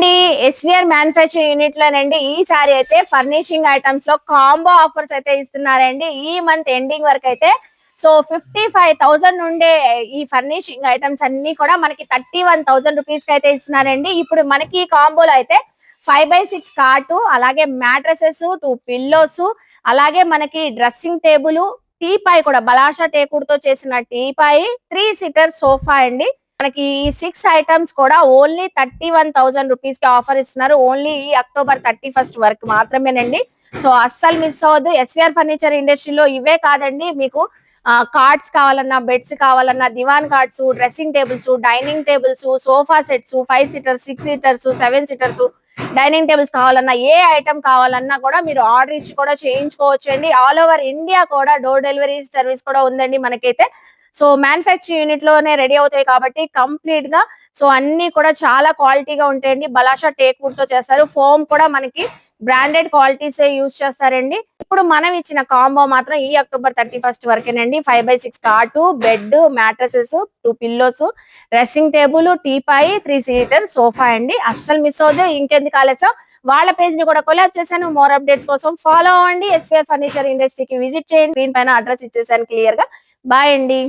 అండి SVR manufacturing unit లోనండి ఈసారి అయితే ఫర్నిషింగ్ ఐటమ్స్లో కాంబో ఆఫర్స్ అయితే ఇస్తున్నారండి. ఈ మంత్ ఎండింగ్ వరకు అయితే సో ఫిఫ్టీ ఫైవ్ థౌసండ్ ఉండే ఈ ఫర్నిషింగ్ ఐటమ్స్ అన్ని కూడా మనకి థర్టీ వన్ థౌసండ్ రూపీస్కి అయితే ఇస్తున్నారండి. ఇప్పుడు మనకి ఈ కాంబోలో అయితే ఫైవ్ బై సిక్స్ కార్టు అలాగే మ్యాట్రసెస్ టూ పిల్లోస్ అలాగే మనకి డ్రెస్సింగ్ టేబుల్ టీపాయ్ కూడా బలాషా టేకుడుతో చేసిన టీపాయ్ త్రీ సీటర్ సోఫా అండి. మనకి సిక్స్ ఐటమ్స్ కూడా ఓన్లీ థర్టీ వన్ థౌసండ్ రూపీస్కి ఆఫర్ ఇస్తున్నారు. ఓన్లీ ఈ అక్టోబర్ థర్టీ ఫస్ట్ వరకు మాత్రమేనండి. సో అస్సలు మిస్ అవ్వద్దు. ఎస్విఆర్ ఫర్నిచర్ ఇండస్ట్రీలో ఇవే కాదండి. మీకు కార్డ్స్ కావాలన్నా బెడ్స్ కావాలన్నా దివాన్ cots dressing tables dining tables sofa sets five seaters six seaters seven seaters dining tables కావాలన్నా ఏ ఐటమ్ కావాలన్నా కూడా మీరు ఆర్డర్ ఇచ్చి కూడా చేయించుకోవచ్చు అండి ఆల్ ఓవర్ ఇండియా కూడా డోర్ డెలివరీ సర్వీస్ కూడా ఉందండి మనకైతే. సో మ్యానుఫ్యాక్చరింగ్ యూనిట్లోనే రెడీ అవుతాయి కాబట్టి కంప్లీట్గా సో అన్ని కూడా చాలా క్వాలిటీగా ఉంటాయండి. బలాషా టేక్ వుడ్తో చేస్తారు. ఫోమ్ కూడా మనకి బ్రాండెడ్ క్వాలిటీస్ యూజ్ చేస్తారండి. ఇప్పుడు మనం ఇచ్చిన కాంబో మాత్రం ఈ October thirty first వరకేనండి five by six cot bed mattresses two pillows dressing table teapoy three seater sofa అండి. అస్సలు మిస్ అవుతుంది ఇంకెందుకు ఆలస్యం? వాళ్ళ పేజ్ని కూడా కొలాబ్ చేశాను. మోర్ అప్డేట్స్ కోసం ఫాలో అవ్వండి. ఎస్విఆర్ ఫర్నిచర్ ఇండస్ట్రీకి విజిట్ చేయండి. దీనిపైన పైన అడ్రస్ ఇచ్చేసాను క్లియర్గా. బాయ్ అండి